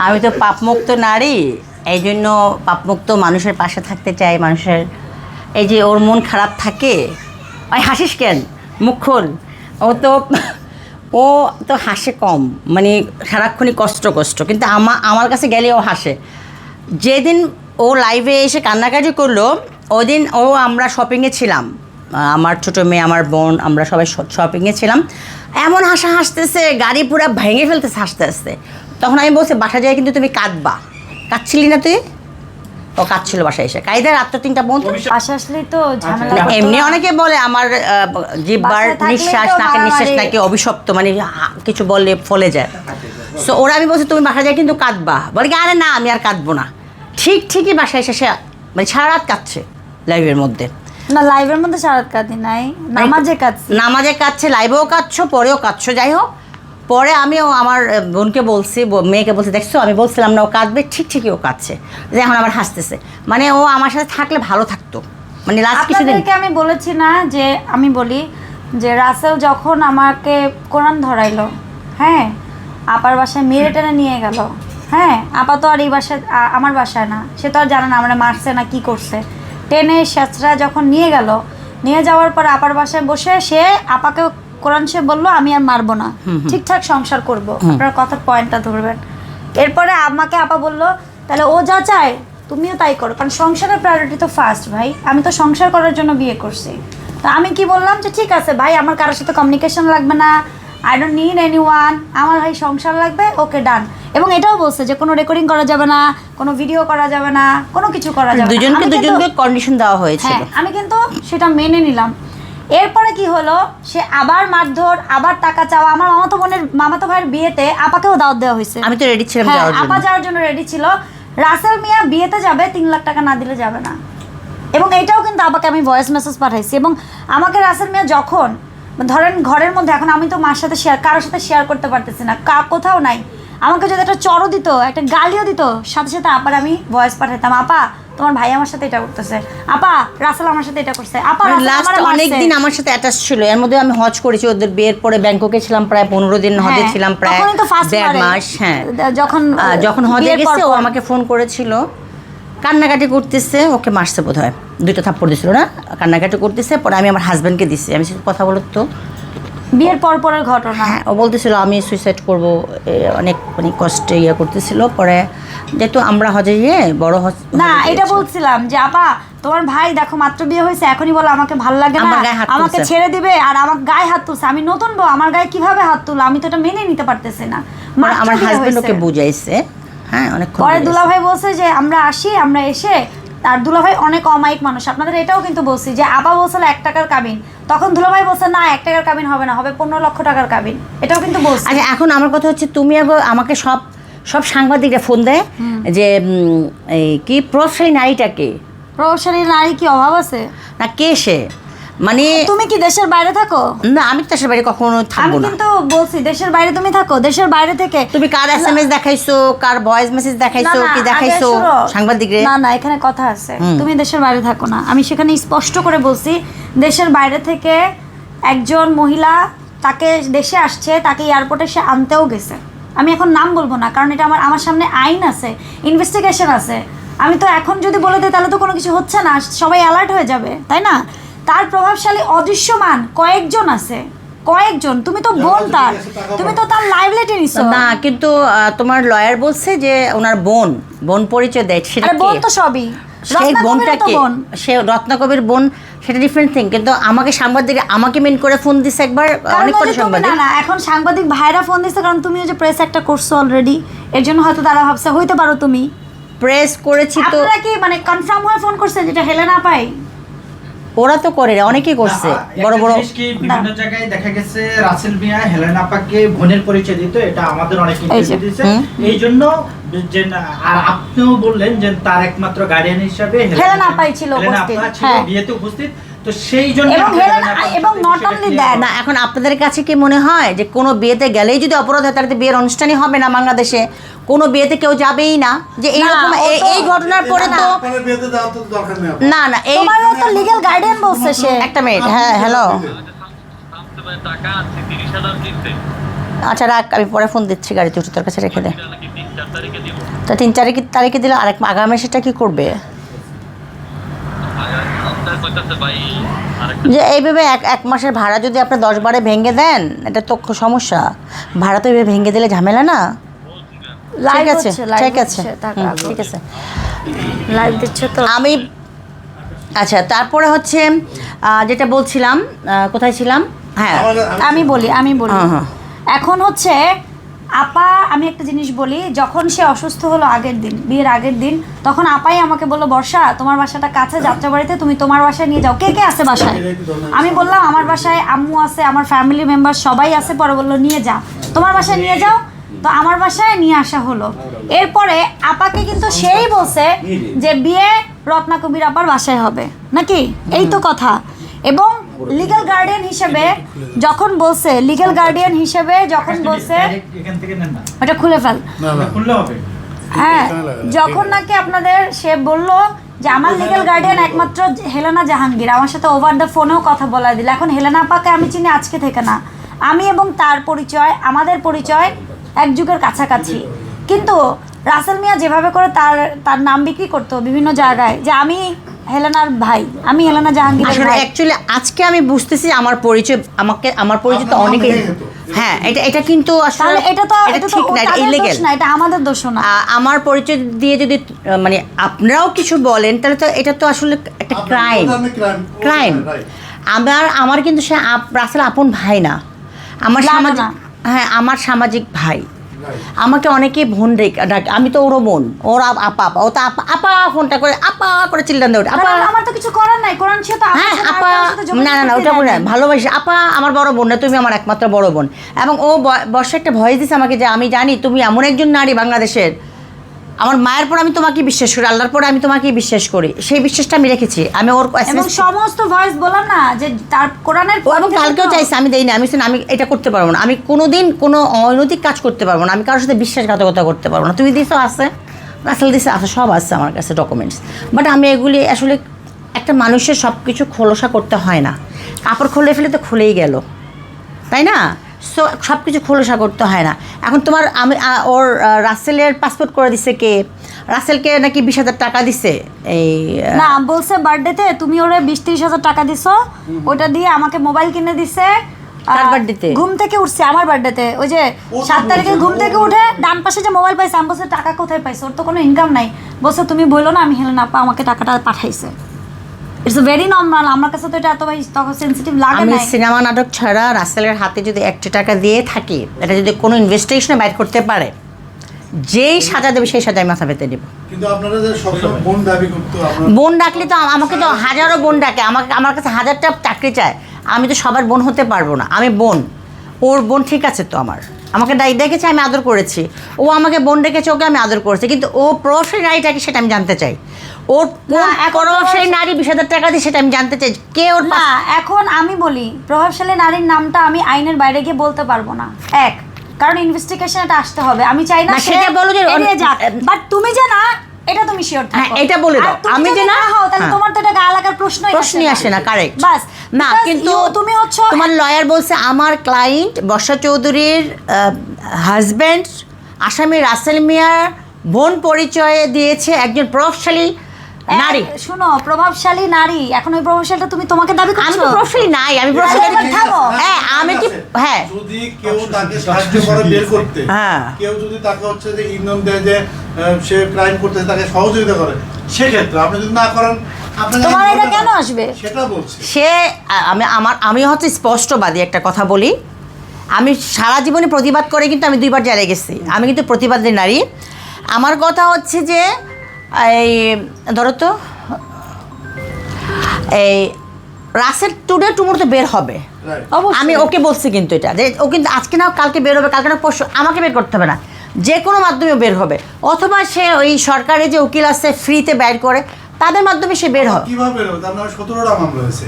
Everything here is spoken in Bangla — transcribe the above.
আমি তো পাপমুক্ত নারী এই জন্য পাপমুক্ত মানুষের পাশে থাকতে চাই, মানুষের এই যে ওর মন খারাপ থাকে। ওই হাসিস কেন? মুখ খোল। ও তো ও তো হাসে কম মানে সারাক্ষণই কষ্ট কষ্ট। কিন্তু আমা, আমার কাছে গেলে ও হাসে। যেদিন ও লাইভে এসে কান্নাকাটি করল ওই দিন ও আমরা শপিংয়ে ছিলাম। আমার ছোটো মেয়ে, আমার বোন, আমরা সবাই শপিংয়ে ছিলাম। এমন হাসা হাসতেছে গাড়ি পুরো ভেঙে ফেলতেছে হাসতে হাসতে। তখন আমি বলছি বাসা যায় কিন্তু তুমি কাঁদবা। কাঁদছিলি না তুই? ও কাঁদছিল বাসায় এসে। কায়দা রাত্র তিনটা পর্যন্ত। আসলেই তো ঝামেলা এমনি অনেকে বলে আমার থাকলেই নিঃশ্বাস নাকের নিঃশ্বাস নাকি অভিশপ্ত মানে কিছু বললে ফলে যায়। সো ওরা আমি বলছি তুমি বাসা যায় কিন্তু কাঁদবা। বলে কি আরে না আমি আর কাঁদবো না। ঠিক ঠিকই বাসায় এসে সে মানে সারা রাত কাঁদছে লাইভের মধ্যে। না লাইভের মধ্যে সারাত কাঁদি নাই। নামাজে কাঁদছি। নামাজে কাঁদছে লাইভেও কাঁদছো পরেও কাঁদছো যাই হোক। পরে আমিও আমার বোনকে বলছি মেয়েকে বলছি, দেখছ, আমি বলছিলাম না, ও কাঁদবে, ঠিক ঠিকই ও কাঁদছে। যে এখন আবার হাসতেছে। মানে ও আমার সাথে থাকলে ভালো থাকতো। মানে লাস্ট কিছুদিন আমি বলেছি না যে, আমি বলি যে, রাসেল যখন আমাকে কোরআন ধরাইলো হ্যাঁ আপার বাসায় মেরে টেনে নিয়ে গেল হ্যাঁ আপা তো আর এই বাসায় আমার বাসায় না, সে তো আর জানে না আমরা মারছে না কি করছে। টেনে শেষরা যখন নিয়ে গেল, নিয়ে যাওয়ার পর আপার বাসায় বসে সে আপাকে কোরআন সে বলল আমি আর মারবো না। ঠিকঠাক সংসার করব। আপনার কথার পয়েন্টটা ধরবেন। এরপরে আমাকে আপা বলল তাহলে ও যা চায় তুমিও তাই করো। কারণ সংসারের প্রায়োরিটি তো ফার্স্ট ভাই। আমি তো সংসার করার জন্য বিয়ে করছি। তো আমি কি বললাম যে ঠিক আছে ভাই আমার কারোর সাথে কমিউনিকেশন লাগবে না। I don't need anyone আমার ভাই সংসার লাগবে ওকে ডান এবং এটাও বলছে যে কোনো রেকর্ডিং করা যাবে না কোনো ভিডিও করা যাবে না কোনো কিছু করা যাবে না। দুজনকে দুজনকে কন্ডিশন দেওয়া হয়েছিল। হ্যাঁ আমি কিন্তু সেটা মেনে নিলাম। এরপরে কি হলো? সে আবার মারধর আবার টাকা চাওয়া। আমার মামাতো বোনের মামাতো ভাইয়ের বিয়েতে আপাকেও দাওয়াত দেওয়া হয়েছে। আমি তো রেডি ছিলাম হ্যাঁ যাওয়ার আপা যাওয়ার জন্য রেডি ছিল। রাসেল মিয়া বিয়েতে যাবে তিন লাখ টাকা না দিলে যাবে না। এবং এটাও কিন্তু আপাকে আমি ভয়েস মেসেজ পাঠাইছি। এবং আমাকে রাসেল মিয়া যখন ধরেন ঘরের মধ্যে এখন আমি তো মার সাথে শেয়ার কারোর সাথে শেয়ার করতে পারতেছি না কা কোথাও নাই। আমাকে যদি একটা চড়ও দিত একটা গালিও দিত সাথে সাথে আপার আমি ভয়েস পাঠাতাম আপা তোমার ভাই আমার সাথে এটা করতেছে। আপা রাসেল আমার সাথে এটা করছে। আপা লাস্ট অনেক দিন আমার সাথে অ্যাটাচ ছিল। এর মধ্যে আমি হজ করেছি ওদের বিয়ের পরে ব্যাংককে ছিলাম প্রায় পনেরো দিন হজে হ্যাঁ, ছিলাম প্রায় দেড় মাস হ্যাঁ। যখন যখন হজে গেছে ও আমাকে ফোন করেছিল। কান্নাকাটি করতেছে ওকে মারছে বোধ হয় দুইটা থাপ্পড় দিছিল না? কান্নাকাটি করতেছে পরে আমি আমার হাজব্যান্ডকে দিছি। আমি কথা বলো তো বিয়ের পর পরের ঘটনা। হ্যাঁ ও বলতেছিল আমি সুইসাইড করব। অনেক মানে কষ্টে ইয়ে করতেছিল। পরে যেহেতু আমরা হজে গিয়ে বড় হজ না এটা বলছিলাম যে আপা তোমার ভাই দেখো মাত্র বিয়ে হয়েছে এখনই বলো আমাকে ভালো লাগে না। আমাকে ছেড়ে দিবে আর আমার গায়ে হাত তুলছে। আমি নতুন বউ আমার গায়ে কীভাবে হাত তুলো আমি তো এটা মেনে নিতে পারতেছি না। আমার হয়েছে। ওকে বুঝাইছে। হ্যাঁ অনেক পরে দুলাভাই বলছে যে আমরা আসি আমরা এসে আর দুলাভাই অনেক অমায়িক মানুষ। আপনাদের এটাও কিন্তু বলছি যে আবা বলছিল এক টাকার কাবিন। তখন দুলাভাই বলছে না এক টাকার কাবিন হবে না হবে পনেরো লক্ষ টাকার কাবিন। এটাও কিন্তু বলছি। আচ্ছা এখন আমার কথা হচ্ছে তুমি আমাকে সব সব সাংবাদিকরা ফোন দেয় যে এই কি প্রশ্রয়ী নারীটাকে প্রভাবশালী নারী কি অভাব আছে? না কে সে? মানে তুমি কি দেশের বাইরে থাকো? না আমি তার বাড়ি কখনো থাকব না। কিন্তু বলছি দেশের বাইরে তুমি থাকো দেশের বাইরে থেকে তুমি কার এস এম এস দেখাইছো কার ভয়েস মেসেজ দেখাইছো কি দেখাইছো? শোনো। সাংবাদিকরে? না না এখানে কথা আছে। তুমি দেশের বাইরে থাকো না। আমি সেখানে স্পষ্ট করে বলছি দেশের বাইরে থেকে একজন মহিলা তাকে দেশে আসছে তাকে এয়ারপোর্টে সে আনতেও গেছে। আমি এখন নাম বলব না কারণ এটা আমার আমার সামনে আইন আছে ইনভেস্টিগেশন আছে। আমি তো এখন যদি বলে দিই তাহলে তো কোনো কিছু হচ্ছে না। সবাই অ্যালার্ট হয়ে যাবে তাই না? তার প্রভাবশালী অদৃশ্যমান কয়েকজন আছে। কয়েকজন তুমি তো বোন তার। তুমি তো তার লাইভলিটি নিছো। না কিন্তু তোমার লয়ার বলছে যে ওনার বোন বোন পরিচয় দেয়। সেটা আরে বোন তো সবই। সেই বোনটা কে? বোন। সে রত্নকবির বোন সেটা ডিফারেন্ট থিং কিন্তু আমাকে সাংবাদিক আমাকে মেন করে ফোন দিছে একবার অনেক করে সাংবাদিক না না এখন সাংবাদিক ভাইরা ফোন দিচ্ছে কারণ তুমি ওই যে প্রেস একটা করছ অলরেডি এর জন্য হয়তো তারা ভাবছে হইতে পারো তুমি। প্রেস করেছি তো আপনারা কি মানে কনফার্ম হয়ে ফোন করছেন যেটা হেলেনা পাই ওরা তো করে অনেকেই করছে। বড় বড় কি বিভিন্ন জায়গায় দেখা গেছে রাসেল মিয়া হেলেন আপাকে বোনের পরিচয় দিত এটা আমাদের অনেক দিয়েছে। এই জন্য আর আপনিও বললেন যে তার একমাত্র গার্ডিয়ান হিসাবে হেলেন আপাই ছিল উপস্থিত, হ্যাঁ। বিয়েতে উপস্থিত। তো সেই জন্য এবং। না এখন আপনাদের কাছে কি মনে হয় যে কোনো বিয়েতে গেলেই যদি অপরাধ হয় তাহলে বিয়ের অনুষ্ঠানই হবে না বাংলাদেশে। কোনো বিয়েতে কেউ যাবেই না যে এইরকম এই- এই ঘটনার পরে তো আপনার বিয়েতে যাওয়ার তো দরকার নেই আপনার। না না এই তোমারও তো লিগ্যাল গার্ডিয়ান বলছে সে। একটা মিনিট হ্যাঁ হ্যালো টাকা আছে তিরিশ হাজার দিচ্ছে আচ্ছা রাখ আমি পরে ফোন দিচ্ছি গাড়িতে উঠে তোর কাছে রেখে দে। নাকি চার তারিখে দিব তা তিন তারিখে তারিখে দিলে আরেক আগামী সেটা কি করবে? আপনার কইতাছে ভাই আরেকটা যে এইভাবে এক এক মাসের ভাড়া যদি আপনি দশ বারে ভেঙে দেন এটা তো সমস্যা। ভাড়া তো এইভাবে ভেঙে দিলে ঝামেলা না? ঠিক আছে ঠিক আছে। ঠিক আছে। লাইভ দিচ্ছে তো। আমি আচ্ছা তারপরে হচ্ছে যেটা বলছিলাম কোথায় ছিলাম? হ্যাঁ। আমি- বলি আমি বলি। হ্যাঁ, হ্যাঁ। এখন হচ্ছে আপা আমি একটা জিনিস বলি যখন সে অসুস্থ হলো আগের দিন বিয়ের আগের দিন তখন আপাই আমাকে বলল বর্ষা তোমার বাসাটা কাছে যাত্রাবাড়িতে তুমি তোমার বাসায় নিয়ে যাও। কে কে আছে বাসায়? আমি বললাম আমার বাসায় আম্মু আছে আমার ফ্যামিলি মেম্বার সবাই আছে পরে বলল নিয়ে যা। তোমার বাসায় নিয়ে যাও তো আমার বাসায় নিয়ে আসা হলো। এরপরে আপাকে কিন্তু সেই বলছে যে বিয়ে রত্না কবির আপার বাসায় হবে। নাকি? এই তো কথা। এবং লিগ্যাল গার্ডিয়ান হিসেবে যখন বলছে লিগ্যাল গার্ডিয়ান হিসেবে যখন বলছে ওটা খুলে ফেল। না না। খুললে হবে। হ্যাঁ যখন নাকি আপনাদের সে বলল যে আমার লিগ্যাল গার্ডিয়ান একমাত্র হেলেনা জাহাঙ্গীর আমার সাথে ওভার দ্য ফোনেও কথা বলা দিল। এখন হেলেনা আপাকে আমি চিনি আজকে থেকে না। আমি এবং তার পরিচয় আমাদের পরিচয় এক যুগের কাছাকাছি। কিন্তু রাসেল মিয়া যেভাবে করে তার তার নাম বিক্রি করতো বিভিন্ন জায়গায় যে আমি হেলেনার ভাই আমি হেলেনা জাহাঙ্গীরের আসলে অ্যাকচুয়ালি আজকে আমি বুঝতেছি আমার পরিচয় আমাকে আমার পরিচয় তো যেত। হ্যাঁ এটা এটা কিন্তু আসলে এটা তো এটা ঠিক না এটা ইলিগেল না এটা আমাদের দোষ না। আমার পরিচয় দিয়ে যদি মানে আপনারাও কিছু বলেন তাহলে তো এটা তো আসলে একটা ক্রাইম ক্রাইম আমার আমার কিন্তু সে আপ- রাসেল আপন ভাই না। আমার সামাজিক না। হ্যাঁ আমার সামাজিক ভাই। আমাকে অনেকে বোন রেখে ডাকে। আমি তো ওরও বোন। ওর আপা আপা ও তো আপা আপা ফোনটা করে আপা করে চিল্লান দেয় আপা আমার তো কিছু করার নাই। কোরআন সে তো হ্যাঁ আপা কারোর না না না ওটা বলে ভালোবাসি। আপা আমার বড় বোন না তুমি আমার একমাত্র বড় বোন। এবং ও বর্ষা একটা ভয়েস দিছে আমাকে যে আমি জানি তুমি এমন একজন নারী বাংলাদেশের। আমার মায়ের পর আমি তোমাকে বিশ্বাস করি আল্লাহর পর আমি তোমাকে বিশ্বাস করি। সেই বিশ্বাসটা আমি রেখেছি আমি ওর এবং সমস্ত ভয়েস বললাম না যে তার কোরআনের এবং কালকেও চাইছে আমি দেই না আমি আমি এটা করতে পারব না। আমি কোনো দিন কোনো অনৈতিক কাজ করতে পারব না আমি কারোর সাথে বিশ্বাসঘাতকতা করতে পারব না। তুমি দিছো আছে? রাসেল দিছে আছে সব আছে আমার কাছে ডকুমেন্টস বাট আমি এগুলি আসলে একটা মানুষের সব কিছু খোলসা করতে হয় না। কাপড় খুলে ফেলে তো খুলেই গেল। তাই না? সো সব কিছু খোলসা করতে হয় না। এখন তোমার আমি ওর রাসেলের পাসপোর্ট করে দিছে কে? রাসেলকে নাকি বিশ হাজার টাকা দিছে? এই না বলছে বার্থডেতে তুমি ওরে বিশ ত্রিশ হাজার টাকা দিছো। ওটা দিয়ে আমাকে মোবাইল কিনে দিছে? ঘুম থেকে উঠছে আমার বার্থডেতে ওই যে সাত তারিখে ঘুম থেকে উঠে ডান পাশে যে মোবাইল পাইছে আমি বলছে টাকা কোথায় পাইছে? ওর তো কোনো ইনকাম নাই। বলছে তুমি বলল না আমি হেলেন আপা আমাকে টাকাটা পাঠাইছে। ইটস ভেরি নর্মাল আমার কাছে তো এটা এত ভাই তখন সেন্সিটিভ লাগে আমি না সিনেমা নাটক ছাড়া রাসেলের হাতে যদি একটা টাকা দিয়ে থাকি এটা যদি কোনো ইনভেস্টিগেশনে বাইর করতে পারে যেই সাজা দেবে সেই সাজায় মাথা পেতে দেবো কিন্তু আপনারা যে সবসময় বোন দাবি করতো আপনারা বোন ডাকলে তো আমাকে তো হাজারো বোন ডাকে আমাকে আমার কাছে হাজারটা চাকরি চায়। আমি তো সবার বোন হতে পারব না আমি বোন। ওর বোন ঠিক আছে তো আমার। আমাকে ডাই দেখেছে আমি আদর করেছি। ও আমাকে বোন ডেকেছে ওকে আমি আদর করেছি। কিন্তু ও প্রভাবশালী নারীটাকে সেটা আমি জানতে চাই। ওর প্রভাবশালী নারী বিশ হাজার টাকা দিয়ে সেটা আমি জানতে চাই। কে ওর না এখন আমি বলি প্রভাবশালী নারীর নামটা আমি আইনের বাইরে গিয়ে বলতে পারব না। এক কারণ ইনভেস্টিগেশন এটা আসতে হবে। আমি চাই না না, সেটা বলো যে- বাট তুমি যে না এটা তুমি শিওর হ্যাঁ, এটা বলে দাও। আমি যে না, হও তাহলে হ্যাঁ। তোমার তো এটা গা লাগার প্রশ্নই প্রশ্নই আসে না কারেক্ট বাস না কিন্তু তুমি হচ্ছে তোমার লয়ার বলছে আমার ক্লায়েন্ট বর্ষা চৌধুরীর হাজব্যান্ড আসামি রাসেল মিয়ার বোন পরিচয়ে দিয়েছে একজন প্রভাবশালী নারী। শুনো প্রভাবশালী নারী। এখন ওই প্রভাবশালীটা তুমি তোমাকে দাবি আমি তো প্রভাবশালী নাই আমি প্রভাবশালী হ্যাঁ আমি কি হ্যাঁ। যদি কেউ তাকে সাহায্য করে বের করতে হ্যাঁ। কেউ যদি তাকে হচ্ছে যে ইন্ধন দেয় যে সে ক্রাইম করতে তাকে সহযোগিতা করে সেক্ষেত্রে আপনি যদি না করেন তোমার এটা কেন আসবে? সেটা বলছি। সে আমি আমার আমি হচ্ছে স্পষ্টবাদী একটা কথা বলি। আমি সারা জীবনে প্রতিবাদ করে কিন্তু আমি দুইবার জেলে গেছি। আমি কিন্তু প্রতিবাদী নারী। আমার কথা হচ্ছে যে এই ধরো তো এই রাসের টুডে টুমোর তো বের হবে. আমি ওকে বলছি কিন্তু এটা যে ও কিন্তু আজকে না কালকে বের হবে কালকে না পরশু আমাকে বের করতে হবে না। যে কোনো মাধ্যমে বের হবে। অথবা সে ওই সরকারি যে উকিল আছে ফ্রিতে বের করে তাদের মাধ্যমে সে বের হবে। কীভাবে বের হবে? তার নামে সতেরোটা মামলা হয়েছে।